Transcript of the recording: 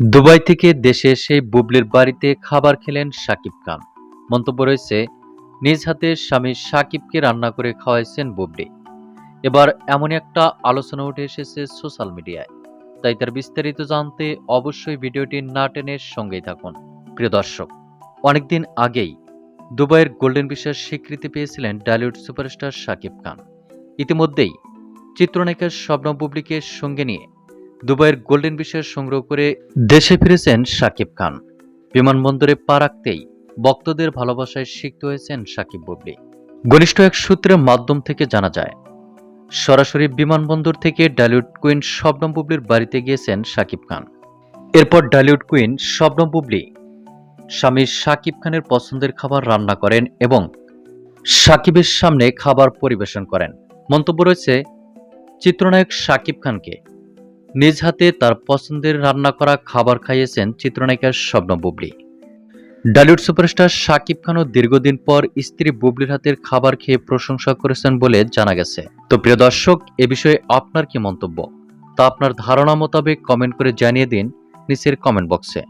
Dubai থেকে দেশে এসে বুবলির বাড়িতে খাবার খেলেন শাকিব খান। মন্তব্য রয়েছে, নিজ হাতে স্বামী শাকিবকে রান্না করে খাওয়াইছেন বুবলি। এবার এমন একটা আলোচনা উঠে এসেছে সোশ্যাল মিডিয়ায়। তাই তার বিস্তারিত জানতে অবশ্যই ভিডিওটি না টেনে সঙ্গেই থাকুন। প্রিয় দর্শক, অনেকদিন আগেই দুবাইয়ের গোল্ডেন বিশেষ স্বীকৃতি পেয়েছিলেন ডালিউড সুপারস্টার শাকিব খান। ইতিমধ্যেই চিত্রনায়িকা স্বপ্ন বুবলিকে সঙ্গে নিয়ে দুবাইয়ের গোল্ডেন বিশেষ সংগ্রহ করে দেশে ফিরেছেন শাকিব খান। বিমানবন্দরে পা রাখতেই ভক্তদের ভালোবাসায় সিক্ত হয়েছেন শাকিব বুবলি। ঘনিষ্ঠ এক সূত্রের মাধ্যম থেকে জানা যায়, সরাসরি বিমানবন্দর থেকে ডালিউড কুইন শবনম বুবলির বাড়িতে গিয়েছেন শাকিব খান। এরপর ডালিউড কুইন শবনম বুবলি স্বামী শাকিব খানের পছন্দের খাবার রান্না করেন এবং সাকিবের সামনে খাবার পরিবেশন করেন। মন্তব্য রয়েছে, চিত্রনায়ক শাকিব খানকে নিজ হাতে তার পছন্দের রান্না করা খাবার খাইয়েছেন চিত্রনায়িকা স্বপ্ন বুবলি। ডালিউড সুপারস্টার শাকিব খানও দীর্ঘদিন পর স্ত্রী বুবলির হাতের খাবার খেয়ে প্রশংসা করেছেন বলে জানা গেছে। তো প্রিয় দর্শক, এ বিষয়ে আপনার কি মন্তব্য? তা আপনার ধারণা মোতাবেক কমেন্ট করে জানিয়ে দিন নিচের কমেন্ট বক্সে।